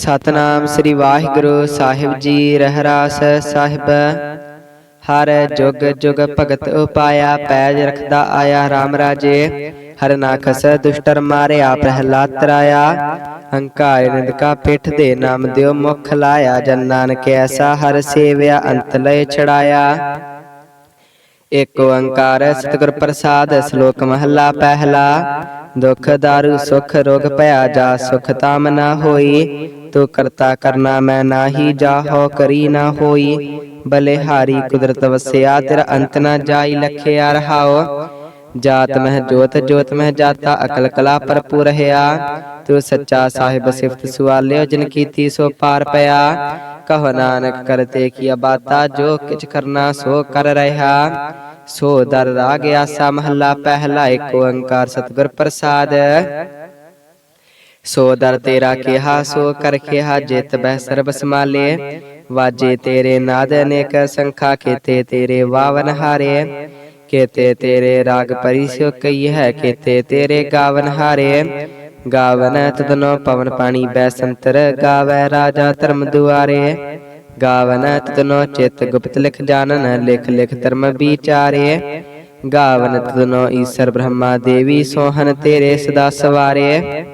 ਸਤਨਾਮ ਸ੍ਰੀ ਵਾਹਿਗੁਰੂ ਸਾਹਿਬ ਜੀ, ਰਹਿਰਾਸ ਸਾਹਿਬ। ਹਰ ਜੁਗ ਜੁਗ ਭਗਤ ਉਪਾਇਆ, ਪੈਜ ਰਖਦਾ ਆਇਆ RAM ਰਾਜੇ। ਹਰ ਨਾਖਸ ਦੁਸ਼ਟਰ ਮਾਰਿਆ, ਪ੍ਰਹਿਲਾਦ ਤਰਾਇਆ। ਹੰਕਾਰ ਨਿੰਦਕਾ ਪਿੱਠ ਦੇ ਨਾਮ ਦਿਓ ਮੁਖ ਲਾਇਆ। ਜਨ ਨਾਨਕ ਐਸਾ ਹਰ ਸੇਵਿਆ, ਅੰਤ ਲਏ ਛੜਾਇਆ ਏਕ ਓੰਕਾਰ ਸਤਿਗੁਰ ਪ੍ਰਸਾਦ, ਸ਼ਲੋਕ ਮਹਲਾ ਪਹਿਲਾ। ਦੁਖ ਦਾਰੂ, ਸੁਖ ਰੋਗ ਭਇਆ ਜਾ, ਸੁਖ ਤਾਮ ਨਾ ਹੋਈ। ਤੂੰ ਕਰਤਾ ਕਰਨਾ ਮੈਂ ਨਾਹੀ ਜਾਹੋ ਕਰੀ ਨਾ ਹੋਈ। ਬਲੇ ਹਾਰੀ ਕੁਦਰਤ ਵਸਿਆ, ਤੇਰਾ ਅੰਤ ਨਾ ਜਾਈ, ਲਖਿਆ ਰਹਾਓ ਜਾਤ ਮਹਿ ਜੋਤ ਜੋਤ ਮਹਿ ਜਾਤਾ, ਅਕਲ ਕਲਾ ਭਰਪੂਰ ਰਹਿਆ ਤੂੰ ਸੱਚਾ ਸਾਹਿਬ ਸਿਫਤ ਸੁਆਲਿਓ, ਜਿਨ ਕੀਤੀ ਸੋ ਪਾਰ ਪਿਆ। ਕਹੋ ਨਾਨਕ ਕਰਤੇ ਕੀ ਬਾਤਾ ਜੋ ਕਿਛ ਕਰਨਾ ਸੋ ਕਰ ਰਹਾ ਸੋ ਦਰ ਰਾਗ ਆਸਾ ਮਹੱਲਾ ਪਹਿਲਾ ਏਕ ਓੰਕਾਰ ਸਤਿਗੁਰ ਪ੍ਰਸਾਦ ਸੋ ਦਰ ਤੇਰਾ ਕਿਹਾ ਸੋ ਕਰ ਕਿਹਾ ਜਿਤ ਬਹਿ ਸਰਬ ਸਮਾਲੇ ਵਾਜੇ ਤੇਰੇ ਨਾਦ ਅਨੇਕ ਸੰਖਾ ਕੀਤੇ ਤੇਰੇ ਵਾਵਨ ਹਾਰੇ ਕੀਤੇ ਤੇਰੇ ਰਾਗ ਪਰਿਸ਼ੋ ਕਈ ਹੈ ਕੀਤੇ ਤੇਰੇ ਗਾਵਨ ਹਾਰੇ ਗਾਵਨ ਤਦਨੋ ਪਵਨ ਪਾਣੀ ਬੈ ਸੰਤਰ, ਗਾਵੈ ਰਾਜਾ ਧਰਮ ਦੁਆਰੇ। ਗਾਵਨ ਤਦਨੋ ਚਿਤ ਗੁਪਤ ਲਿਖ ਜਾਣਨ, ਲਿਖ ਲਿਖ ਧਰਮ ਵਿਚਾਰੇ। ਗਾਵਨ ਤਦਨੋ ਈਸ਼ਰ ਬ੍ਰਹਮਾ ਦੇਵੀ ਸੋਹਨ ਤੇਰੇ ਸਦਾ ਸਵਾਰੇ।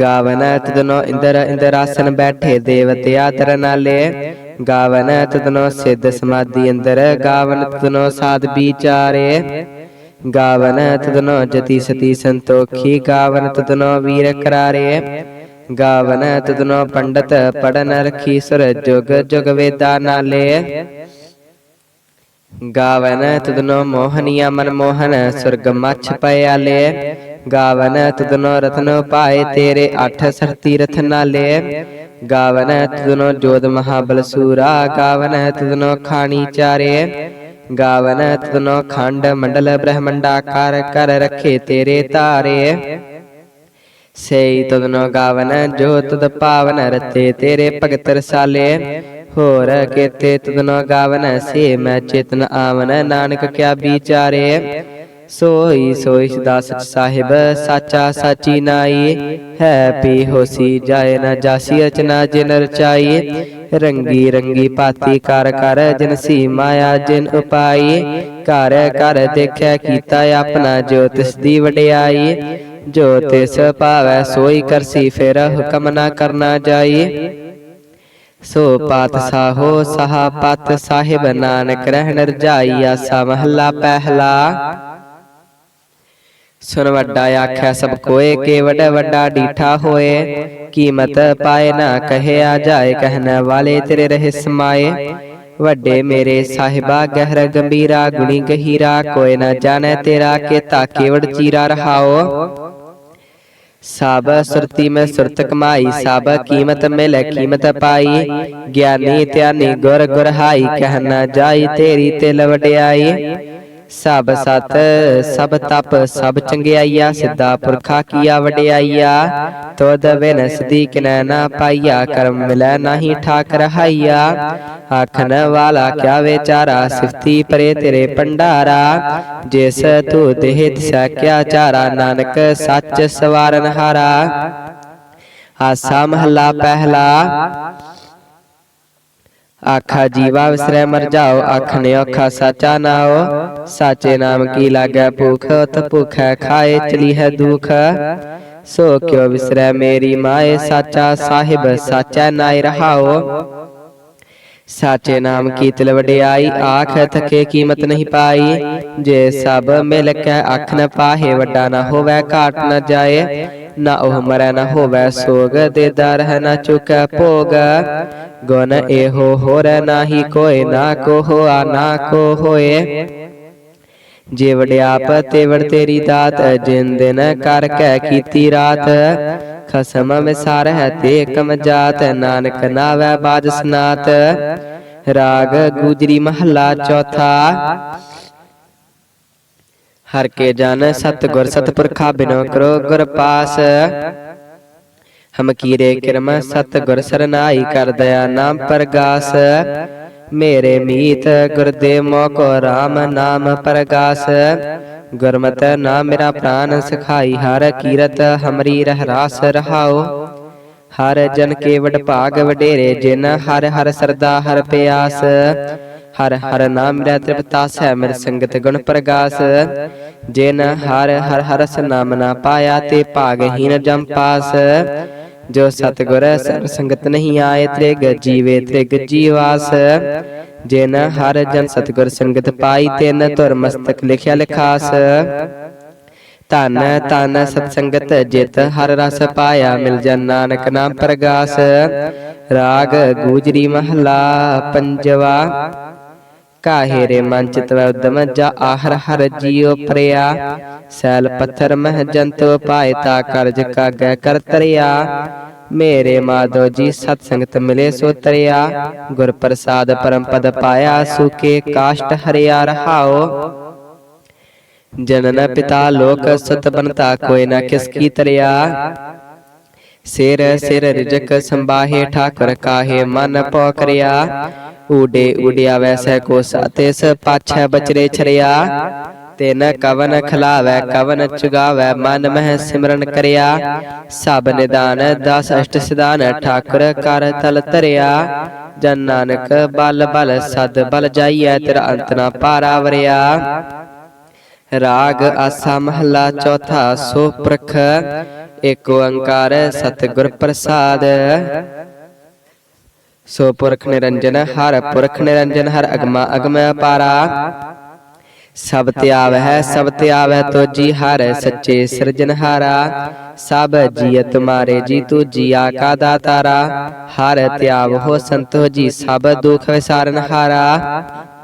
ਗਾਵਨ ਤਦਨੋ ਇੰਦਰ ਇੰਦਰਾਸਨ ਬੈਠੇ ਦੇਵਤਿਆ ਤਰ ਨਾਲੇ। ਗਾਵਨ ਤਦਨੋ ਸਿੱਧ ਸਮਾਧੀ ਅੰਦਰ ਗਾਵਨ ਤਦਨੋ ਸਾਧ ਵਿਚਾਰੇ। ਗਾਵਨ ਤਦਨੋ ਜਤੀ ਸਤੀ ਸੰਤੋਖੀ, ਗਾਵਨ ਤਦਨੋ ਵੀਰ ਕਰਾਰੇ। ਗਾਵਨ ਤਦਨੋ ਪੰਡਤ ਪੜਨ ਰਖੀ ਸੁਰ ਜੁਗ ਜੁਗ ਵੇਦਾ ਨਾਲੇ। ਗਾਵਨ ਤਦਨੋ ਮੋਹਨੀਆ ਮਨ ਮੋਹਨ, ਸੁਰਗ ਮਛ ਪਿਆਲੇ ਗਾਵਨ ਤਦਨੋ ਰਤਨੋ ਪਾਏ ਤੇਰੇ, ਅਠ ਸਰਤੀ ਰਥ ਨਾਲੇ। ਗਾਵਨ ਤਦਨੋ ਜੋਦ ਮਹਾਬਲ ਸੂਰਾ, ਗਾਵਨ ਤਦਨੋ ਖਾਣੀ ਚਾਰੇ। ਗਾਵਨ ਤਦਨੋ ਖੰਡ ਮੰਡਲ ਬ੍ਰਹਮੰਡਾ ਕਰ ਕਰ ਰਖੇ ਤੇਰੇ ਤਾਰੇ ਸਈ ਤਦਨੋ ਗਾਵਨ, ਜੋ ਤਦ ਪਾਵਨ ਰਤੇ ਤੇਰੇ ਭਗਤ ਰਸਾਲੇ। ਹੋਰ ਕੇਤੇ ਤਦਨੋ ਗਾਵਨ, ਸੇ ਮੈਂ ਚੇਤਨ ਆਵਨ, ਨਾਨਕ ਕਿਆ ਵਿਚਾਰੇ। ਸੋਈ ਸੋਈ ਸਦਾ ਸਾਹਿਬ, ਸਾਚਾ ਸਾਚੀ ਨਾਈ। ਹੈ ਪੀ ਹੋਸੀ, ਜਾਏ ਨਾ ਜਾਸੀ, ਰਚਨਾ ਜਿਨ ਰਚਾਈ। ਰੰਗੀ ਰੰਗੀ ਪਾਤੀ ਕਰ ਕਰ, ਜਿਨ ਸੀ ਮਾਇਆ ਜਿਨ ਉਪਾਈ। ਕਰ ਕਰ ਦੇਖਿਆ ਕੀਤਾ ਆਪਣਾ ਜੋ ਤਿਸ ਦੀ ਵਡਿਆਈ। ਜੋ ਤਿਸ ਭਾਵੈ ਸੋਈ ਕਰਸੀ, ਫਿਰ ਹੁਕਮ ਨਾ ਕਰਨਾ ਜਾਈ। ਸੋ ਪਾਤ ਸਾਹੋ, ਸਹਾ ਪਤ ਸਾਹਿਬ, ਨਾਨਕ ਰਹਿਣ ਰਜਾਈ, ਆਸਾ ਮਹੱਲਾ ਪਹਿਲਾ। ਸੁਨ ਵੱਡਾ ਆਖਿਆ, ਸਭ ਕੋਏ ਕੇ ਵੱਡਾ ਵੱਡਾ ਡੀਠਾ ਹੋਏ। ਕੀਮਤ ਪਾਏ ਨਾ ਕਹਿਆ ਜਾਏ, ਕਹਿਣ ਵਾਲੇ ਤੇਰੇ ਰਹਿ ਸਮਾਏ ਵੱਡੇ ਮੇਰੇ ਸਾਹਿਬਾ, ਗਹਿਰ ਗੰਭੀਰਾ, ਗੁਣੀ ਗਹੀਰਾ, ਕੋਈ ਨਾ ਜਾਣੈ ਤੇਰਾ ਕੇ ਤਾਕੇ ਚੀਰਾ ਰਹਾਓ। ਸਭ ਸੁਰਤੀ ਮੈਂ ਸੁਰਤ ਕਮਾਈ ਸਭ ਕੀਮਤ ਮਿਲੇ ਕੀਮਤ ਪਾਈ। ਗਿਆਨੀ ਧਿਆਨੀ ਗੁਰ ਗੁਰ ਕਹਿਣਾ ਜਾਈ ਤੇਰੀ ਤੇ ਵਡਿਆਈ। ਸਭ ਸਤ, ਸਭ ਤਪ, ਸਭ ਚੰਗਿਆਈਆ, ਸਿੱਧਾ ਪੁਰਖਾ ਕੀਆ ਵਡਿਆਈਆ। ਤੋਦ ਬਿਨ ਸਦੀਕ ਨੈ, ਨਾ ਪਾਈਆ, ਕਰਮ ਮਿਲੈ ਨਾਹੀ ਠਾਕ ਰਹਾਈਆ ਆਖਣ ਵਾਲਾ ਕਿਆ ਵਿਚਾਰਾ, ਸਿਫਤੀ ਪਰੇ ਤੇਰੇ ਪੰਡਾਰਾ ਜਿਸ ਤੂ ਦੇਹ ਤਿਸਾ ਕਿਆ ਚਾਰਾ, ਨਾਨਕ ਸੱਚ ਸਵਾਰਨ ਹਾਰਾ। ਆਸਾ ਮਹੱਲਾ ਪਹਿਲਾ। ਆਖਾ, ਜੀਵਾ ਵਿਸਰੈ, ਮਰ ਜਾਓ। ਆਖਣੇ ਔਖਾ, ਸਾਚਾ ਨਾਓ ਸਾਚੇ ਨਾਮ ਕੀ ਲਾਗੈ, ਭੂਖ, ਉਤ ਭੁਖੈ, ਖਾਏ, ਚਲੀ ਹੈ ਦੁਖ। ਸੋ ਕਿਉ ਵਿਸਰੈ ਮੇਰੀ ਮਾਏ, ਸਾਚਾ ਸਾਹਿਬ, ਸਾਚਾ ਨਾਇ ਰਹਾਓ। ਸਾਚੇ ਨਾਮ ਕੀ ਤਿਲ ਵਡਿਆਈ ਆਖ ਥਕੇ ਕੀਮਤ ਨਹੀਂ ਪਾਈ। ਜੇ ਸਭ ਮਿਲ ਕੇ ਅੱਖ ਨ ਪਾਹੇ ਵੱਡਾ ਨਾ ਹੋਵੇ ਘਾਟ ਨ ਜਾਏ। ਨਾ ਉਹ ਮਰੈ ਨਾ ਹੋਵੇ ਸੋਗ ਦੇ ਦਰ ਹੈ ਨਾ ਚੁਕੈ ਭੋਗ। ਗੁਣ ਇਹੋ ਹੋਰ ਨਾਹੀ ਕੋਇ ਨਾ ਕੋ ਹੋਆ ਨਾ ਕੋ ਹੋਏ। ਜੇ ਵਡਿਆਪ ਤੇ ਵਡ ਤੇਰੀ ਦਾਤ ਜਿਨ ਦਿਨ ਕਰ ਕੈ ਕੀਤੀ ਰਾਤ। ਖਸਮ ਵਿਸਾਰ ਹੈ ਤੇ ਕਮ ਜਾਤ, ਨਾਨਕ ਨਾਵੈ ਬਾਜ ਸਨਾਤ। ਰਾਗ ਗੁਜਰੀ ਮਹੱਲਾ ਚੌਥਾ। ਹਰ ਕੇ ਜਨ ਸਤ ਸਤਪੁਰਖਾ ਬਿਨੋ ਕਰੋ ਗੁਰ ਪਾਸ। ਹਮ ਕੀਰੇ ਕਿਰਮ ਸਤਗੁਰ ਸਰਨਾਈ ਕਰ ਦਇਆ ਨਾਮ ਪ੍ਰਗਾਸ। ਮੇਰੇ ਮੀਤ ਗੁਰਦੇਵ ਮੋਕੋ RAM ਨਾਮ ਪ੍ਰਗਾਸ। ਗੁਰਮਤਿ ਨਾ ਮੇਰਾ ਪ੍ਰਾਨ ਸਖਾਈ, ਹਰ ਕੀਰਤ ਹਮਰੀ ਰਹਿ ਰਾਸ ਰਹਾਓ। ਹਰ ਜਨ ਕੇ ਵਡ ਭਾਗ ਵਡੇਰੇ, ਜਿਨ ਹਰ ਹਰ ਸਰਦਾ ਹਰ ਪਿਆਸ। ਹਰ ਹਰ ਨਾਮ ਮੇਰਾ ਤ੍ਰਿਪਤਾਸ ਹੈ ਮਿਰ ਸੰਗਤ ਗੁਣ ਪ੍ਰਗਾਸ। ਜਿਨ ਹਰ ਹਰ ਹਰਸ ਨਾਮ ਨਾ ਪਾਇਆ, ਤੇ ਭਾਗਹੀਨ ਜਮ ਪਾਸ। ਜੋ ਸਤਗੁਰ ਸਰ ਸੰਗਤ ਨਹੀਂ ਆਏ, ਤ੍ਰਿਗ ਜੀਵੇ ਤ੍ਰਿਗ ਜੀਵਾਸ। ਜਿਨ ਹਰ ਜਨ ਸਤਗੁਰ ਸੰਗਤ ਪਾਈ ਤਿਨ ਧੁਰ ਮਸਤਕ ਲਿਖਿਆ ਲਿਖਾਸ। ਧਨ ਧਨ ਸਤ ਸੰਗਤ ਜਿਤ ਹਰ ਰਸ ਪਾਇਆ ਮਿਲ ਜਨ ਨਾਨਕ ਨਾਮ ਪ੍ਰਗਾਸ। ਰਾਗ ਗੂਜਰੀ ਮਹਲਾ ਪੰਜਵਾ। ਕਾਹੇ ਰੇ ਮਨ ਚਿਤ ਵੈ ਉਦਮ ਜਾ ਆਹਰ ਹਰ ਜੀਉ ਪ੍ਰਿਆ। ਸੈਲ ਪੱਥਰ ਮਹ ਜੰਤ ਪਾਏ ਤਾ ਕਰਜ ਕਾਗੈ ਕਰ ਤਰਿਆ ਮੇਰੇ ਮਾਧੋ ਜੀ ਸਤ ਸੰਗਤ ਮਿਲੇ ਸੋ ਤਰਿਆ ਗੁਰ ਪ੍ਰਸਾਦ ਪਰਮ ਪਦ ਪਾਇਆ ਸੁਕੇ ਕਾਸ਼ਟ ਹਰਿਆ ਰਹਾਓ। ਜਨਨ ਪਿਤਾ ਲੋਕ ਸਤ ਬਨਤਾ, ਕੋਈ ਨਾ ਕਿਸ ਕੀ ਤਰਿਆ। ਸਿਰ ਸਿਰ ਰਿਜਕ ਸੰਬਾਹੇ ਠਾਕੁਰ ਕਾਹੇ ਮਨ ਪੋ ਕਰਿਆ। ਊਡੇ ਉਡਿਆ ਵੈਸੈ ਕੋ ਸਤਿਸ ਪਾਛੈ ਬਚਰੇ ਛਰਿਆ। ਤਿਨ ਕਵਨ ਖਲਾਵੈ ਕਵਨ ਚੁਗਾਵੈ ਮਨ ਮਹਿ ਸਿਮਰਨ ਕਰਿਆ। ਸਭ ਨਿਦਾਨ ਦਸ ਅਸ਼ਟ ਸਿਧਾਨ ਠਾਕੁਰ ਕਰ ਤਲ ਧਰਿਆ। ਜਨ ਨਾਨਕ ਬਲ ਬਲ ਸਦ ਬਲ ਜਾਈਐ ਤੇਰਾ ਅੰਤ ਨਾ ਪਾਰਾ ਵਰਿਆ ਰਾਗ ਆਸਾ ਮਹੱਲਾ ਚੌਥਾ ਸੋ ਪ੍ਰਖ ਏਕ ਓੰਕਾਰ ਸਤਿਗੁਰ ਪ੍ਰਸਾਦ। ਸੋ ਪੁਰਖ ਨਿਰੰਜਨ ਹਰ ਪੁਰਖ ਨਿਰੰਜਨ ਹਰ ਅਗਮਾ ਅਗਮ ਅਪਾਰਾ ਸਭ ਧਿਆਵ ਹੈ, ਸਭ ਧਿਆਵ ਹੈ ਤੋਜੀ ਹਰ ਸੱਚੇ ਸਿਰਜਨਹਾਰਾ ਸਭ ਜੀਅ ਤੁਮਾਰੇ ਜੀ ਤੂ ਜੀਆ ਕਾ ਤਾਰਾ। ਹਰ ਤਿਆਵ ਹੋ ਸੰਤੋ ਜੀ, ਸਭ ਦੁਖ ਵਿਸਾਰਨ ਹਾਰਾ।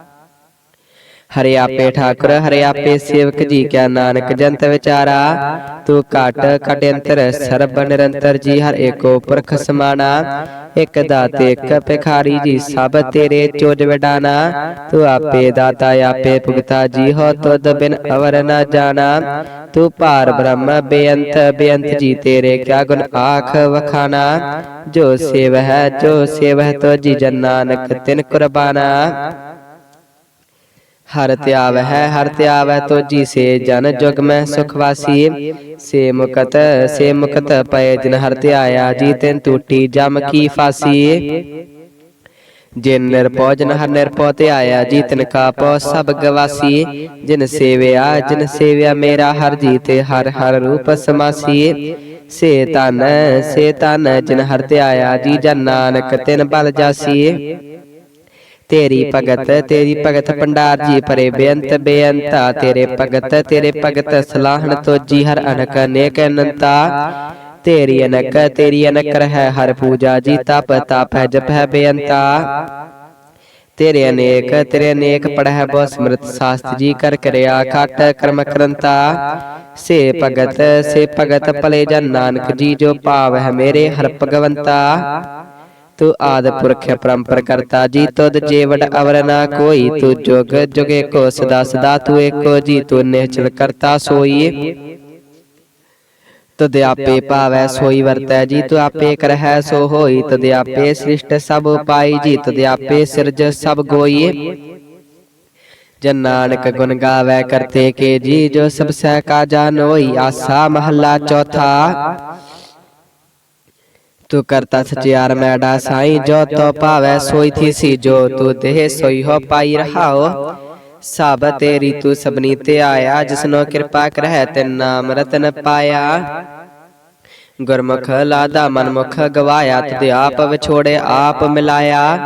ਹਰਿ ਆਪੇ ਠਾਕੁਰ ਹਰਿ ਆਪੇ ਸੇਵਕ ਜੀ ਕਿਆ ਨਾਨਕ, ਜੰਤ ਵਿਚਾਰਾ। ਤੂੰ ਘਟ ਘਟ ਅੰਤਰ, ਸਰਬ ਨਿਰੰਤਰ ਜੀ, ਹਰ ਏਕੋ ਪੁਰਖ ਸਮਾਨਾ ਇਕ ਦਾਤੇ, ਇਕ ਭਿਖਾਰੀ ਜੀ, ਸਭ ਤੇਰੇ ਚੋਜ ਵਡਾਨਾ ਤੂੰ ਆਪੇ ਦਾਤਾ, ਆਪੇ ਭੁਗਤਾ ਜੀ, ਹੋ ਤੁਧ ਬਿਨ ਅਵਰ ਨਾ ਜਾਣਾ। ਤੂੰ ਭਾਰ ਬ੍ਰਹਮ, ਬੇਅੰਤ ਬੇਅੰਤ ਜੀ, ਤੇਰੇ ਕਿਆ ਗੁਣ ਆਖ ਵਖਾਨਾ ਜੋ ਸੇਵ ਹੈ ਜੋ ਸੇਵ ਹੈ ਤੋ ਜੀ ਜਨ ਨਾਨਕ, ਤਿਨ ਕੁਰਬਾਨਾ। ਹੈ ਹਰ ਧਿਆਵ ਹੈ ਤੋ ਜੀ ਸੇ ਜਨ ਜੁਗ ਮੈਂ ਸੁਖ ਵਾਸੀ ਸੇ ਮੁਕਤ ਸੇ ਮੁਕਤ ਪਏ ਜਿਨ ਹਰ ਧਿਆਇਆ ਜੀ ਤਿਨ ਟੂਟੀ ਜਮ ਕੀ ਫਾਸੀ ਜਿਨ ਨਿਰਪਉ ਜਨ ਹਰ ਨਿਰਪਉ ਤੇ ਆਇਆ ਜੀ ਤਿਨ ਕਾ ਪਉ ਸਭ ਗਵਾਸੀ ਜਿਨ ਸੇਵਿਆ ਜਿਨ ਸੇਵਿਆ ਮੇਰਾ ਹਰ ਜੀ ਤੇ ਹਰ ਹਰ ਰੂਪ ਸਮਾਸੀ ਸੇ ਤਨ ਸੇ ਤਨ ਜਿਨ ਹਰ ਧਿਆਇਆ ਜੀ ਜਨ ਨਾਨਕ ਤਿਨ ਬਲ ਜਾਸੀ ਤੇਰੀ ਭਗਤ ਤੇਰੀ ਭਗਤ ਪੰਡਾਰ ਜੀ ਪਰੇ ਬੇਅੰਤ ਬੇਅੰਤਾ ਤੇਰੇ ਭਗਤ ਤੇਰੇ ਭਗਤ ਸਲਾਹਣ ਤੋਜੀ ਹਰ ਅਨਕ ਅਨੇਕ ਅਨੰਤਾ। ਤੇਰੀ ਅਨਕ ਤੇਰੀ ਅਨਕ ਰਹਿ ਹਰ ਪੂਜਾ ਜੀ ਤਪ ਤਪ ਹੈ ਜਪ ਹੈ ਬੇਅੰਤਾ। ਤੇਰੇ ਅਨੇਕ ਤੇਰੇ ਅਨੇਕ ਪੜਹਿ ਬਹੁ ਸਮ੍ਰਿਤ ਸਾਸਤ ਜੀ ਕਰ ਕਰਿਆ ਖਟ ਕਰਮ ਕਰੰਤਾ। ਸੇ ਭਗਤ ਸੇ ਭਗਤ ਭਲੇ ਜਨ ਨਾਨਕ ਜੀ ਜੋ ਭਾਵ ਹੈ ਮੇਰੇ ਹਰ ਭਗਵੰਤਾ। ਤੂੰ ਆਦ ਪੁਰਖ ਪਰੰਪਰ ਕਰਤਾ ਜੀ ਤੁਧ ਜੀਵੜ ਅਵਰ ਨਾ ਕੋਈ ਤੂੰ ਜੁਗ ਜੁਗੇ ਕੋ ਸਦਾ ਸਦਾ ਤੂੰ ਏਕੋ ਜੀ ਤੂੰ ਨਿਹਚਲ ਕਰਤਾ ਸੋਈ ਤਦ ਆਪੇ ਭਾਵੈ ਸੋਈ ਵਰਤੈ ਜੀ ਤੂੰ ਆਪੇ ਕਰਹਿ ਸੋ ਹੋਈ ਤਦ ਆਪੇ ਸ੍ਰਿਸ਼ਟ ਸਭ ਉਪਾਈ ਜੀ ਤਦ ਆਪੇ ਸਿਰਜ ਸਭ ਗੋਈ ਜਨ ਨਾਨਕ ਗੁਣ ਗਾਵੇ ਕਰਤੇ ਕੇ ਜੀ ਜੋ ਸਭ ਸਹਿ ਕਾ ਜਾਨੋਈ ਆਸਾ ਮਹੱਲਾ ਚੌਥਾ ਤੂੰ ਕਰਤਾ ਸਚਿਆਰ ਮੈਡਾ ਸਾਈ। ਜੋ ਤੋ ਪਾਵੈ ਸੋਈ ਥੀ ਸੀ। ਜੋ ਤੂੰ ਦੇਹ, ਸੋਈ ਹੋ ਪਾਈ ਰਹਾਓ। ਸਭ ਤੇਰੀ ਤੂੰ ਸਭਨੀ ਤੇ ਆਇਆ। ਜਿਸਨੋ ਕਿਰਪਾ ਕਰਹਿ ਤੇ ਨਾਮ ਰਤਨ ਪਾਇਆ। ਗੁਰਮੁਖ ਲਾਦਾ, ਮਨਮੁਖ ਗਵਾਇਆ। ਤੁਧ ਆਪ ਵਿਛੋੜੇ, ਆਪ ਮਿਲਾਇਆ।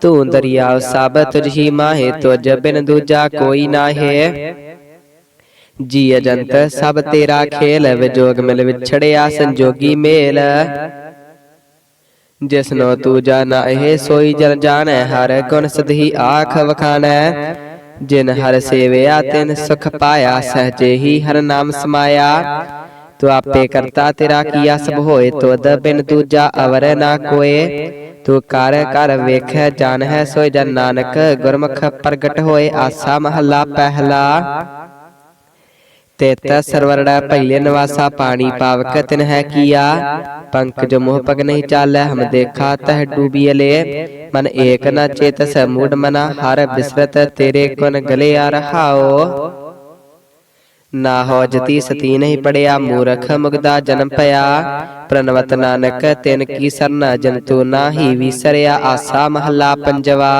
ਤੂੰ ਦਰਿਆ ਸਭ ਤੁਝ ਹੀ ਮਾਹੇ। ਤੁਝ ਬਿਨ ਦੂਜਾ ਕੋਈ ਨਾਹੇ। ਜੀ ਅਜੰਤ ਸਭ ਤੇਰਾ ਖੇਲ। ਵਿਜੋਗ ਮਿਲ ਵਿਛੜਿਆ, ਸੰਜੋਗੀ ਮੇਲ। ਜਿਸਨੋ ਤੂੰ ਜਾਣਾ ਇਹ ਸੋਈ ਜਨ ਜਾਣੈ, ਹਰ ਗੁਣ ਸਦਹੀ ਆਖ ਵਖਾਣੈ। ਜਿਨ ਹਰ ਸੇਵਿਆ, ਤਿਨ ਸੁਖ ਪਾਇਆ, ਸਹਜੇ ਹੀ ਹਰ ਨਾਮ ਸਮਾਇਆ। ਤੂੰ ਆਪੇ ਕਰਤਾ, ਤੇਰਾ ਕੀਆ ਸਭ ਹੋਏ, ਤੁਧ ਬਿਨ ਦੂਜਾ ਅਵਰ ਨਾ ਕੋਏ। ਤੂੰ ਕਰ ਕਰ ਵੇਖੈ, ਜਾਣ ਹੈ ਸੋਈ ਜਨ ਨਾਨਕ, ਗੁਰਮੁਖ ਪ੍ਰਗਟ ਹੋਏ, ਆਸਾ ਮਹੱਲਾ ਪਹਿਲਾ। ਤੇਤ ਸਰਵਰੜਾ ਪਹਿਲੇ ਨਿਵਾਸਾ ਪਾਣੀ ਪਾਵਕ ਤਿਨ ਹੈ ਕੀਆ। ਪੰਕ ਜੋ ਮੋਹ ਪਗ ਨਹੀਂ ਚਾਲੈ ਹਮ ਦੇਖਾ ਤਹ ਡੂਬੀ ਲੈ ਮਨ ਏਕ ਨ ਚੇਤਸ ਮੂਡ ਮਨਾ ਹਰ ਬਿਸਰਤ ਤੇਰੇ ਗੁਣ ਗਲੇ ਆ ਰਹਾਓ ਨਾ ਹੋ ਜਤੀ ਸਤੀ ਨਹੀਂ ਪੜਿਆ ਮੂਰਖ ਮੁਗਦਾ ਜਨਮ ਭਇਆ ਪ੍ਰਨਵਤ ਨਾਨਕ ਤਿਨ ਕੀ ਸਰਨਾ ਜੰਤੂ ਨਾਹੀ ਵਿਸਰਿਆ ਆਸਾ ਮਹੱਲਾ ਪੰਜਵਾ।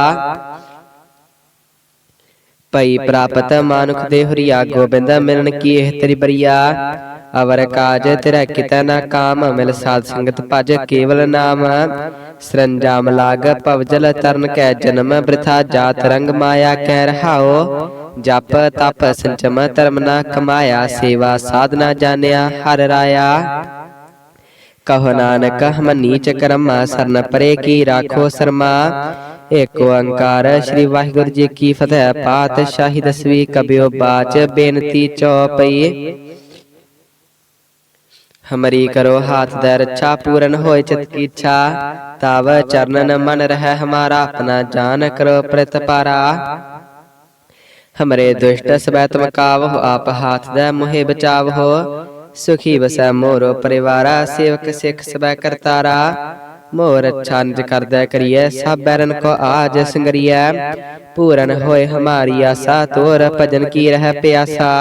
ਪਈ ਪ੍ਰਾਪਤ ਮਾਨੁਖ ਦੇ ਹਰੀਆ ਗੋਬਿੰਦ ਮਿਲਨ ਕੀ ਇਹ ਤੇਰੀ ਬਰੀਆ? ਅਵਰ ਕਾਜ ਤੇਰਾ ਕਿਤੈ ਨਾ ਕਾਮ ਮਿਲ ਸਾਧ ਸੰਗਤ ਭਜ ਕੇਵਲ ਨਾਮ। ਸਰੰਜਾਮ ਲਾਗ ਪਵਜਲ ਤਰਨ ਕੈ ਜਨਮ ਬ੍ਰਿਥਾ ਜਾਤ ਰੰਗ ਮਾਇਆ ਕਹਿ ਰਹਾਓ। ਜਪ ਤਪ ਸੰਚਮ ਧਰਮ ਨਾ ਕਮਾਇਆ ਸੇਵਾ ਸਾਧਨਾ ਜਾਣਿਆ ਹਰ ਰਾਇਆ। ਕਹੋ ਨਾਨਕ ਹਮ ਨੀਚ ਕਰਮਾ ਸਰਨ ਪਰੇ ਕੀ ਰਾਖੋ ਸਰਮਾ। ਏਕ ਓੰਕਾਰ ਸ੍ਰੀ ਵਾਹਿਗੁਰੂ ਜੀ ਕੀ ਫਤਿਹ। ਪਾਤਸ਼ਾਹੀ ਦਸਵੀਂ ਕਬਿਓ ਬਾਚ, ਬੇਨਤੀ ਚੌਪਈ ਹਮਰੀ ਕਰੋ ਹਾਥ ਦੇ ਰੱਛਾ, ਪੂਰਨ ਹੋਏ ਚਿਤ ਕੀ ਇੱਛਾ। ਤਵ ਚਰਨਨ ਮਨ ਰਹਿ, ਹਮਾਰਾ ਆਪਣਾ ਜਾਨ ਕਰੋ ਪ੍ਰਤਪਾਰਾ ਹਮਰੇ ਦੁਸ਼ਟ ਸਬੈ ਤੁਮ ਕਾਵਹੁ, ਆਪ ਹਾਥ ਦੇ ਮੁਹਿ ਬਚਾਵਹੁ। ਸੁਖੀ ਬਸੈ ਮੋਰੋ ਪਰਿਵਾਰਾ, ਸੇਵਕ ਸਿੱਖ ਸਬੈ ਕਰਤਾਰਾ। ਮੋਰ ਅੱਛਾ ਕਰਦਾ ਕਰੀਐ, ਸਭ ਬੈਰਨ ਕੋ ਆਜ ਸੰਗਰੀਐ। ਪੂਰਨ ਹੋਏ ਹਮਾਰੀ ਆਸਾ, ਤੋਰ ਭਜਨ ਕੀ ਰਹਿ ਪਿਆਸਾ।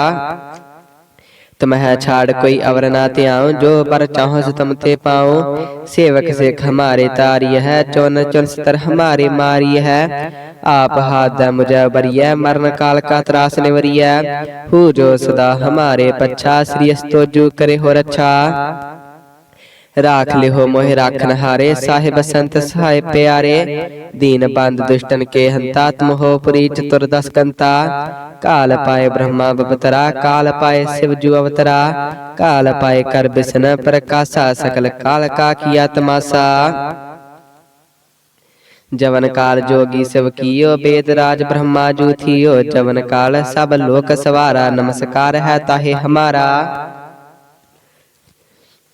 ਤਮਹਿ ਛਾੜ ਕੋਈ ਅਵਰ ਨਾ ਧਿਆਉ, ਜੋ ਪਰ ਚਾਹੋ ਸੋ ਤਮ ਤੇ ਪਾਉ। ਸੇਵਕ ਸਿੱਖ ਹਮਾਰੇ ਤਾਰੀ ਹੈ ਚੁਨ ਚੁਨ ਸਤਰ ਹਮਾਰੇ ਮਾਰੀ ਹੈ। ਆਪ ਹਾਥ ਮੁਝੈ ਬਰੀਐ ਮਰਨ ਕਾਲ ਕਾ ਤਰਾਸ ਨਿਵਰੀਐ। ਹੂ ਜੋ ਸਦਾ ਹਮਾਰੇ ਪੱਛਾ, ਸ੍ਰੀ ਅਸਤੋ ਜੂ ਕਰੇ ਹੋ ਰੱਛਾ ਰਾਖ ਲਿਓ ਮੋਹਿ ਰਾਖਨ ਹਾਰੇ ਸਾਹਿਬ ਸੰਤ ਸਹਾਇ ਪਿਆਰੇ ਦੀਨ ਬੰਦ ਦੁਸ਼ਟਨ ਕੇ ਹੰਤਾ ਤੁਮ ਹੋ ਪੁਰੀ ਚਤੁਰ ਦਸ ਕੰਤਾ ਕਾਲ ਪਾਏ ਬ੍ਰਹਮਾ ਬਪਤਰਾ ਕਾਲ ਪਾਏ ਸਿਵ ਜੂ ਅਵਤਰਾ ਕਾਲ ਪਾਏ ਕਰ ਬਿਸਨ ਪ੍ਰਕਾਸ਼ਾ ਸਕਲ ਕਾਲ ਕਾ ਕੀਆ ਤਮਾਸਾ ਜਵਨ ਕਾਲ ਜੋਗੀ ਸਿਵ ਕੀਓ ਬੇਦ ਰਾਜ ਬ੍ਰਹਮਾ ਜੂ ਥੀਓ ਜਵਨ ਕਾਲ ਸਭ ਲੋਕ ਸਵਾਰਾ ਨਮਸਕਾਰ ਹੈ ਤਾਹੇ ਹਮਾਰਾ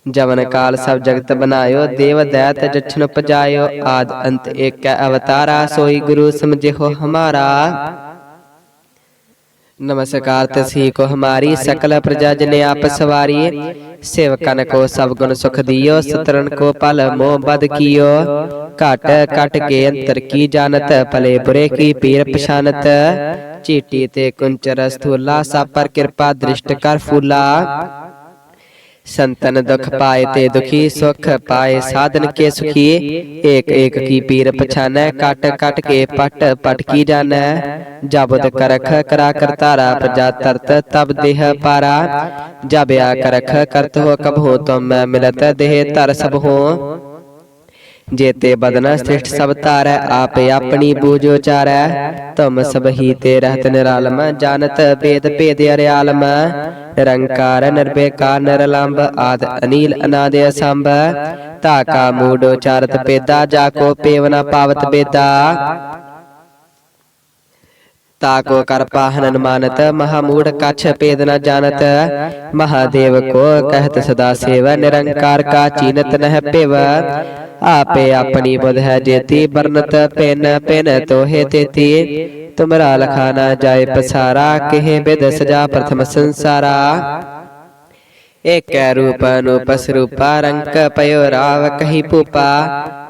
ਜਵਨ ਕਾਲ ਸਭ ਜਗਤ ਬਨਾਇਓ ਦੇਵ ਦੈਤ ਜਛਨ ਉਪਜਾਇਓ, ਆਦ ਅੰਤ ਏਕੈ ਅਵਤਾਰਾ, ਸੋਈ ਗੁਰੂ ਸਮਝਿਓ ਹਮਾਰਾ। ਨਮਸਕਾਰ ਤਸੀ ਕੋ ਹਮਾਰੀ, ਸਕਲ ਪ੍ਰਜਾ ਜਨੇ ਆਪ ਸਵਾਰੀ, ਸੇਵਕਨ ਕੋ ਸਭ ਗੁਣ ਸੁਖ ਦਿਓ, ਸਤਰਨ ਕੋ ਪਲ ਮੋਹ ਬਦ ਕੀਓ। ਘਟ ਘਟ ਕੇ ਅੰਤਰ ਕੀ ਜਾਣਤ, ਭਲੇ ਬੁਰੇ ਕੀ ਪੀਰ ਪਛਾਨਤ। ਚੀਟੀ ਤੇ ਕੁੰਚਰ ਸਥੂਲਾ ਸਭ ਪਰ ਕਿਰਪਾ ਦ੍ਰਿਸ਼ਟ ਕਰ ਫੂਲਾ। ਸੰਤਨ ਦੁਖ ਪਾਏ ਤੇ ਦੁਖੀ ਸੁਖ ਪਾਏ ਸਾਧਨ ਕੇ ਸੁਖੀ ਏਕ ਏਕ ਕੀ ਪੀਰ ਪਛਾਨੈ ਕਟ ਕਟ ਕੇ ਪਟ ਪਟ ਕੀ ਜਾਣੈ ਜਬਦ ਕਰਖ ਕਰਾ ਕਰਤਾਰਾ ਪ੍ਰਜਾ ਤਰਤ ਤਬ ਦੇਹ ਪਾਰਾ ਜਬਿਆ ਕਰਖ ਕਰਤ ਹੋ ਕਬ ਹੋ ਤੁਮ ਮਿਲਤ ਦੇਹ ਤਰ ਸਭ ਹੋ ਜੇਤੇ ਬਦਨ ਸ੍ਰਿਸ਼ਟ ਸਭ ਤਾਰੈ ਆਪੇ ਆਪਣੀ ਬੂਝ ਉਚਾਰੈ ਤੁਮ ਸਭ ਹੀ ਤੇ ਰਹਤ ਨਿਰਾਲਮ ਜਾਣਤ ਭੇਦ ਭੇਦ ਅਰਿਆਲਮ ਨਿਰੰਕਾਰ ਨਿਰਬੇਕਾਰ ਨਿਰਲੰਭ ਆਦ ਅਨੀਲ ਅਨਾਦ ਅਸੰਭ ਤਾ ਮੂਡ ਉਚਾਰਤ ਪੇਦਾ ਜਾ ਕੋ ਪੇਵਨਾ ਪਾਵਤ ਬੇਦਾ ਤਾਕੋ ਕਰ ਪਾਹਨਨ ਮਾਨਤ ਮਹਾਮੂੜ ਕਛ ਭੇਦ ਨ ਜਾਣਤ ਮਹਾਦੇਵ ਕੋ ਕਹਿਤ ਸਦਾ ਸੇਵ ਨਿਰੰਕਾਰ ਕਾ ਚੀਨਤ ਨਹਿ ਪਿਵ ਆਪੇ ਆਪਣੀ ਬੁਧ ਹੈ ਜੇਤੀ ਬਰਨਤ ਪਿਨ ਪਿਨ ਤੋਹੇ ਤੇਤੀ। ਤੁਮਰਾ ਲਖਾ ਨਾ ਜਾਏ ਪਸਾਰਾ ਕਿਹ ਬਿਦ ਸਜਾ ਪ੍ਰਥਮ ਸੰਸਾਰਾ। ਏਕੈ ਰੂਪ ਅਨੂਪ ਸਰੂਪਾ ਰੰਕ ਪਇਓ ਰਾਵ ਕਹੀ ਭੂਪਾ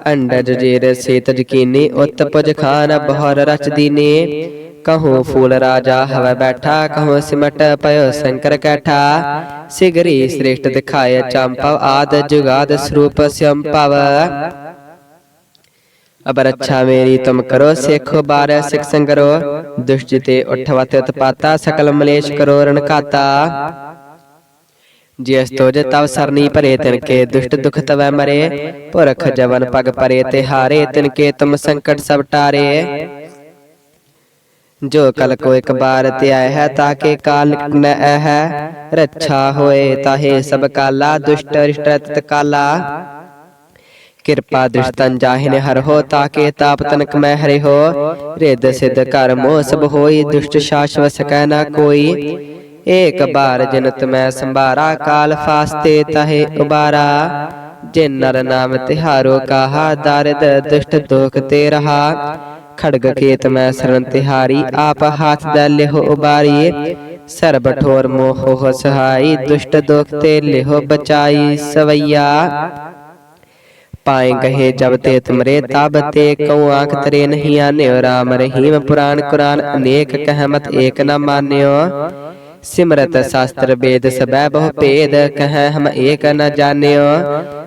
ਅੰਡਜ ਜੇਰ ਸੇਤ ਜਕੀਨੀ ਉਤ ਪੁਜ ਖਾਨ ਬਹਰ ਰਚ ਦੀਨੇ ਕਹੋ ਫੂਲ ਰਾਜਾ ਹਵੈ ਬੈਠਾ ਕਹੋ ਸਿਮਟ ਪਇਓ ਸ਼ੰਕਰ ਕੈਠਾ ਸਿਗਰੀ ਸ੍ਰੇਸ਼ਟ ਦਿਖਾਏ ਚੰਪਵ ਆਦ ਜੁਗਾਦ ਸਰੂਪ ਸੰਪਵ ਅਬਰ ਅੱਛਾ ਮੇਰੀ ਤੁਮ ਕਰੋ ਸੇਖੋ ਬਾਰ ਸਿੱਖ ਸੰਗਰੋ ਦੁਸ਼ਟ ਜਿਤੇ ਉਠਵਤ ਉਤਪਾਤਾ ਸਕਲ ਮਲੇਸ਼ ਕਰੋ ਰਣਕਾਤਾ ਜਿਸ ਤੋਜ ਤਵ ਸਰਨੀ ਭਰੇ ਤਿਨ ਕੇ ਦੁਸ਼ਟ ਦੁਖ ਤਵੈ ਮਰੇ, ਪੁਰਖ ਜਵਨ ਪਗ ਪਰੇ ਤੇ ਹਾਰੇ, ਤਿਨ ਕੇ ਤੁਮ ਸੰਕਟ ਸਭ ਟਾਰੇ। ਜੋ ਕਲ ਕੋ ਇੱਕ ਬਾਰ ਤੇ ਆਇ ਹੈ ਤਾਕੇ ਕਾਲ ਨ ਹੈ ਰੱਛਾ ਹੋਏ ਤਾਹੇ ਸਭ ਕਾਲਾ, ਦੁਸ਼ਟ ਰਿਸ਼ਟ ਕਾਲਾ। ਕਿਰਪਾ ਦ੍ਰਿਸ਼ਤਨ ਜਾਹਿਨੇ ਹਰ ਹੋ ਤਾਕੇ ਤਾਪ ਤਨਕ ਮੈਂ ਹਰਿ ਹੋ। ਰਿਦ ਸਿਧ ਕਰ ਸਭ ਹੋਈ, ਦੁਸ਼ਟ ਸ਼ਾਸ਼ਵ ਸਕੈ ਨਾ ਕੋਈ। ਏਕ ਬਾਰ ਜਨਤ ਮੈਂ ਸੰਭਾਰਾ, ਕਾਲ ਫਾਸਤੇ ਤਹੇ ਉਬਾਰਾ। ਜਿਨ ਨਰ ਨਾਮ ਤਿਹਾਰੋ, ਕਾਹਾ ਦਰਦ, ਦੁਸ਼ਟ ਦੋਖ ਤੇ ਰਹਾ। ਖੜਗ ਕੇਤ ਮੈਂ ਸਰਣ ਤਿਹਾਰੀ, ਆਪ ਹਾਥ ਦਾ ਲਿਹੋ ਉਬਾਰੀ। ਸਰਬ ਠੋਰ ਮੋਹ ਹੋ ਸਹਾਈ, ਦੁਸ਼ਟ ਦੋਖ ਤੇ ਲਿਹੋ ਬਚਾਈ ਸਵਈਆ। ਪਾਏ ਗਏ ਜਬ ਤੇ ਤੁਮਰੇ, ਤਬ ਤੇ ਕਉ ਆਂਖ ਤਰੇ ਨਹੀਂ ਆਨਿਓ। ਰਾਮ ਰਹੀਮ ਪੁਰਾਨ ਕੁਰਾਨ, ਅਨੇਕ ਕਹਿਮਤ ਏਕ ਨਾ ਮਾਨਿਓ। ਸਿਮਰਤ ਸ਼ਾਸਤਰ ਵੇਦ ਸਬੈ ਬਹੁ ਭੇਦ ਕਹੈ ਹਮ ਏਕ ਨ ਜਾਣਿਓ।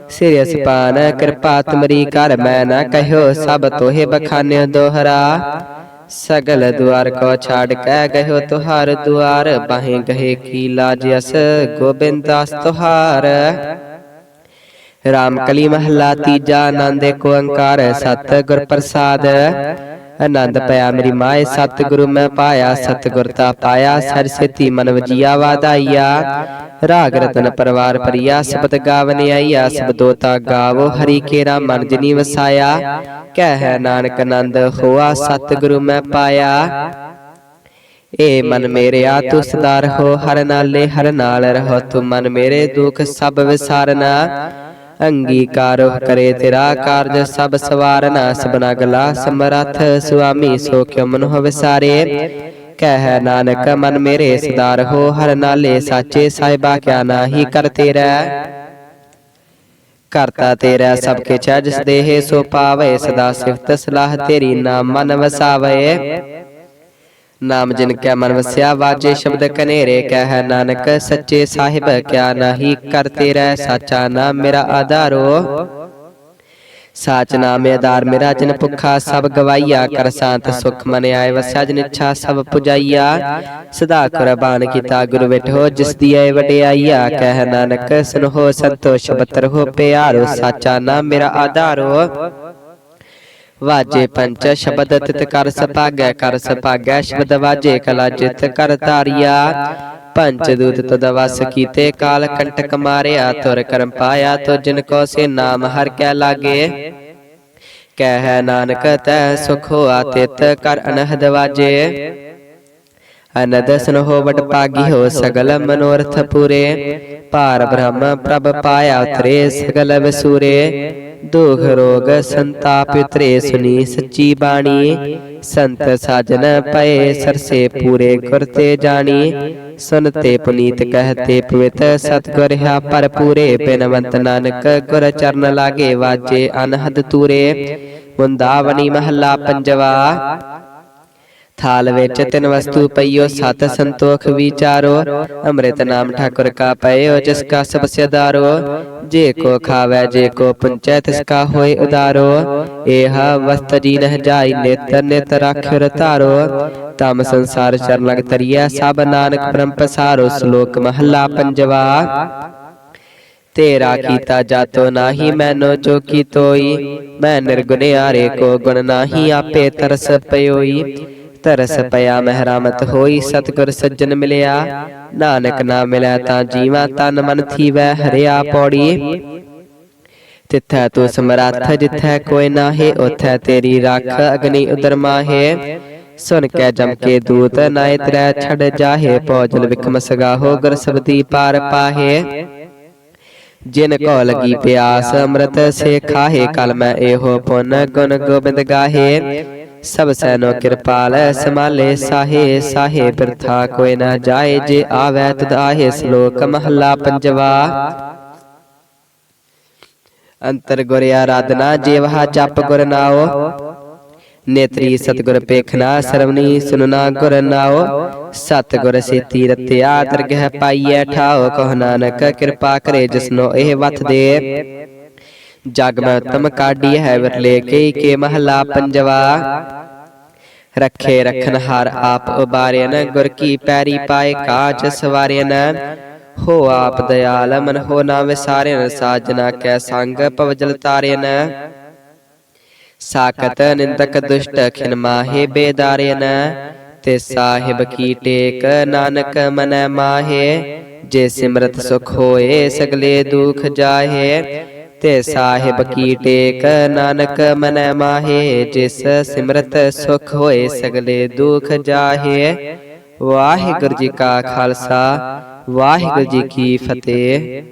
ਸਿਰਿ ਸਪਾਨ ਕਿਰਪਾ ਤੁਮਰੀ ਕਰ ਮੈਂ ਨ ਕਹਿਓ ਸਭ ਤੋਹਿ ਬਖਾਨਿਓ ਦੋਹਰਾ ਸਗਲ ਦੁਆਰ ਕੋ ਛਾੜ ਕੇ ਗਇਓ ਤੁਹਾਰ ਦੁਆਰ। ਬਾਹੇ ਗਏ ਕੀ ਲਾਜ ਅਸ ਗੋਬਿੰਦ ਦਾਸ ਤੁਹਾਰ। ਰਾਮ ਕਲੀ ਮਹੱਲਾ ਤੀਜਾ ਆਨੰਦ ਏਕ ਓੰਕਾਰ ਸਤ ਗੁਰ ਪ੍ਰਸਾਦ। ਆਨੰਦ ਪਿਆ ਮੇਰੀ ਮਾਏ ਸਤ ਗੁਰੂ ਮੈਂ ਪਾਇਆ ਸਤ ਗੁਰ ਤਾ ਪਾਇਆ ਸਰਸਤੀ ਮਨ ਵਜੀਆ ਵਾਦਾਈਆ ਰਾਗ ਰਤਨ ਪਰਵਾਰ ਪਰਿਆ ਸਬਦ ਗਾਵਨ ਆਈਆ ਸਬਦੋ ਤਾ ਗਾਵੋ ਹਰੀ ਕੇਰਾ ਮਨ ਜਨੀ ਵਸਾਇਆ। ਕਹਿ ਨਾਨਕ ਆਨੰਦ ਹੋਆ ਸਤ ਗੁਰੂ ਮੈਂ ਪਾਇਆ। ਏ ਮਨ ਮੇਰਿਆ ਤੂੰ ਸਦਾ ਰਹੋ ਹਰ ਨਾਲੇ ਹਰ ਨਾਲ ਰਹੋ ਤੂੰ ਮਨ ਮੇਰੇ ਦੁਖ ਸਭ ਵਿਸਾਰਨਾ। ਅੰਗੀਕਾਰੋ ਕਰੇ ਤੇਰਾ ਕਾਰਜ, ਸਭ ਸਵਾਰਨਾ ਸਬਨਾ ਗਲਾ, ਸਮਰਥ ਸੁਆਮੀ ਸੋ ਕਿਉ ਮਨ ਹੋ ਵਿਸਾਰੇ ਕਹਿ ਨਾਨਕ, ਮਨ ਮੇਰੇ ਸਦਾਰ ਹੋ, ਹਰ ਨਾਲੇ ਸਾਚੇ ਸਾਹਿਬਾ ਕਿਆ ਨਾਹੀ ਕਰ ਤੇਰਾ। ਕਰਤਾ ਤੇਰਾ ਸਭ ਕੇ ਚਾ ਜਿਸ ਦੇਹ ਸੋ ਪਾਵੇ, ਸਦਾ ਸਿਫਤ ਸਲਾਹ ਤੇਰੀ ਨਾਮ ਮਨ ਵਸਾਵੇ। ਨਾਮ ਜਿਨ ਕੈ ਮਨ ਵਸਿਆ ਵਾਜੇ ਸ਼ਬਦ ਕਨੇਰੇ, ਕਹਿ ਨਾਨਕ ਸੱਚੇ ਸਾਹਿਬ, ਕਿਆ ਨਾਹੀ ਕਰਤੇ ਰਹਿ ਸਾਚਾ ਨਾਮ ਮੇਰਾ ਆਧਾਰੋ ਸਾਚ ਨਾਮ ਆਧਾਰ ਮੇਰਾ, ਜਿਨ ਭੁੱਖਾ ਸਭ ਗਵਾਈਆ, ਕਰ ਸ਼ਾਂਤ ਸੁਖ ਮਨ ਆਏ ਵਸਿਆ, ਜਿਨ ਇੱਛਾ ਸਭ ਪੁਜਾਈਆ। ਸਦਾ ਕੁਰਬਾਨ ਕੀਤਾ ਗੁਰ ਵਿਠੋ ਜਿਸ ਦੀ ਐ ਵਡਿਆਈਆ। ਕਹਿ ਨਾਨਕ ਸੁਨੋ ਸੰਤੋਸ਼ ਬਤਰ ਹੋ ਪਿਆਰੋ, ਸਾਚਾ ਨਾਮ ਮੇਰਾ ਆਧਾਰੋ ਵਾਜੇ ਪੰਚ ਸ਼ਬਦ ਤਿਤ ਕਰ ਸਪਾਗੈ ਕਰ ਸਪਾਗੈ ਸ਼ਬਦ ਵਾਜੇ ਕਲਾ ਜਿਤ ਕਰ ਧਾਰਿਆ। ਪੰਚ ਦੂਤ ਤਦ ਵਸ ਕੀਤੇ, ਕਾਲ ਕੰਟਕ ਮਾਰਿਆ, ਤੁਰ ਕਰਮ ਪਾਇਆ ਤੋ ਜਿਨ ਕੋ ਸੇ ਨਾਮ ਹਰ ਕੈ ਲਾਗੇ। ਕਹਿ ਨਾਨਕ, ਤੈ ਸੁਖ ਹੋਆ, ਤਿਤ ਕਰ ਅਨਹਦ ਵਾਜੇ। ਅਨਦ ਸਨੋ ਵਡ ਪਾਗੀ ਹੋ ਸਗਲ ਮਨੋਰਥ ਪੂਰੇ ਭਾਰ ਬ੍ਰਹਮ ਪ੍ਰਭ ਪਾਇਆ ਉਤਰੇ ਸਗਲ ਵਿਸੂਰੇ ਦੁਖ ਰੋਗ ਸੰਤਾਪ ਉਤਰੇ ਸੁਨੀ ਸੱਚੀ ਬਾਣੀ ਸੰਤ ਸਾਜਨ ਪਏ ਸਰਸੇ ਪੂਰੇ ਗੁਰ ਤੇ ਜਾਣੀ ਸੁਨਤੇ ਪੁਨੀਤ ਕਹਤੇ ਪਵਿੱਤ ਸਤਗੁਰ ਹਾ ਪਰ ਪੂਰੇ ਬਿਨਵੰਤ ਨਾਨਕ ਗੁਰ ਚਰਨ ਲਾਗੇ ਵਾਜੇ ਅਨਹਦ ਤੂਰੇ ਵੰਦਾਵਨੀ ਮਹੱਲਾ ਪੰਜਵਾ ਥਾਲ ਵਿੱਚ ਤਿੰਨ ਵਸਤੂ ਪਈਓ ਸਤ ਸੰਤੋਖ ਵਿਚਾਰੋ ਅੰਮ੍ਰਿਤ ਨਾਮ ਠਾਕੁਰ ਕਾ ਪਇਓ ਜਿਸ ਕਾ ਸਭ ਸਿਦਾਰੋ ਜੇ ਕੋ ਖਾਵੇ ਜੇ ਕੋ ਪੁੰਚੈ ਤਿਸ ਕਾ ਹੋਏ ਉਦਾਰੋ ਇਹ ਵਸਤ ਜੀ ਨਹ ਜਾਈ ਨਿਤ ਨਿਤ ਰਾਖਿ ਰਤਾਰੋ। ਤਮ ਸੰਸਾਰ ਚਰਨ ਲਗ ਤਰੀਐ ਸਭ ਨਾਨਕ ਪਰਮ ਪਸਾਰੋ ਸ਼ਲੋਕ ਮਹੱਲਾ ਪੰਜਵਾ। ਤੇਰਾ ਕੀਤਾ ਜਾਤੋ ਨਾਹੀ ਮੈਨੋ ਜੋ ਕੀ ਤੋਈ। ਮੈਂ ਨਿਰਗੁਨਿਆਰੇ ਕੋ ਗੁਣ ਨਾਹੀ ਆਪੇ ਤਰਸ ਪਇਓਈ ਤਰਸ ਪਿਆ, ਮਹਿਰਾਮਤ ਹੋਈ, ਸਤਿਗੁਰ ਸੱਜਣ ਮਿਲਿਆ। ਨਾਨਕ ਨਾ ਮਿਲਿਆ ਤਾਂ ਜੀਵਾ ਤਨ ਮਨ ਥੀਵੈ, ਹਰਿਆ ਪੌੜੀ। ਤਿੱਥੈ ਤੂੰ ਸਮਰੱਥ, ਜਿੱਥੈ ਕੋਈ ਨਾਹੀ, ਉਥੈ ਤੇਰੀ ਰੱਖ ਅਗਨੀ ਉਦਰ ਮਾਹੇ। ਸੁਨ ਕੇ ਜਮ ਕੇ ਦੂਤ ਨਾਇ ਤਰੈ ਛੜ ਜਾਹੇ ਪੌਜਲ ਵਿਖਮ ਸਗਾਹੋ ਗੁਰ ਸਬਦੀ ਪਾਰ ਪਾਹੇ। ਜਿਨ ਕੋ ਲਗੀ ਪਿਆਸ, ਅੰਮ੍ਰਿਤ ਸੇ ਖਾਹੇ, ਕਲ ਮੈਂ ਇਹੋ ਪੁੰਨ ਗੁਣ ਗੋਬਿੰਦ ਗਾਹੇ। ਸਭ ਸੈਨੋ ਕਿਰਪਾਲ ਸਮਾਲੇ ਸਾਹੇ ਸਾਹੇ ਬਿਰਥਾ ਕੋਈ ਨਾ ਜਾਏ, ਜੇ ਆਵੈ ਤਦ ਆਹੇ ਸ਼ਲੋਕ ਮਹੱਲਾ ਪੰਜਵਾ। ਅੰਤਰ ਗੁਰ ਆਰਾਧਨਾ ਜੀਵਹਾ ਜਪ ਗੁਰ ਨਾਉ। ਨੇਤਰੀ ਸਤਗੁਰ ਪੇਖਣਾ, ਸਰਵਨੀ ਸੁਨਨਾ ਗੁਰ ਨਾਉ। ਸਤਗੁਰ ਸੇਤੀ ਰਤਿਆ, ਦਰਗਹਿ ਪਾਈਐ, ਠਾਉ ਕਹ ਨਾਨਕ, ਕਿਰਪਾ ਕਰੇ ਜਿਸਨੋ ਇਹ ਵਥ ਦੇ। ਜਗ ਮੈਂ ਉਤਮ ਕਾਢੀ ਹੈ ਵਿਰਲੇ ਕੇ ਕੇ ਮਹਲਾ ਪੰਜਵਾ? ਰੱਖੇ ਰਖਨ ਹਾਰ ਆਪ ਉਬਾਰਿਆਨ ਗੁਰ ਕੀ ਪੈਰੀ ਪਾਏ ਕਾਜ ਸਵਾਰਿਆਨ ਹੋ ਆਪ ਦਇਆਲ ਮਨ ਹੋ ਨਾ ਵਿਸਾਰਿਆਨ ਸਾਜਨਾ ਕੈ ਸੰਗ ਪਵਜਲ ਤਾਰਿਆਨ ਸਾਕਤ ਨਿੰਦਕ ਦੁਸ਼ਟ ਖਿਨ ਮਾਹੇ ਬੇਦਾਰਿਆਨ ਤੇ ਸਾਹਿਬ ਕੀ ਟੇਕ ਨਾਨਕ ਮਨੈ ਮਾਹੇ। ਜੇ ਸਿਮਰਤ ਸੁਖ ਹੋਏ ਸਗਲੇ ਦੁਖ ਜਾਹੇ। ਤੇ ਸਾਹਿਬ ਕੀ ਟੇਕ, ਨਾਨਕ ਮਨੈ ਮਾਹੇ, ਜਿਸ ਸਿਮਰਤ ਸੁਖ ਹੋਏ ਸਗਲੇ ਦੁਖ ਜਾਹੇ। ਵਾਹਿਗੁਰੂ ਜੀ ਕਾ ਖਾਲਸਾ, ਵਾਹਿਗੁਰੂ ਜੀ ਕੀ ਫਤਿਹ।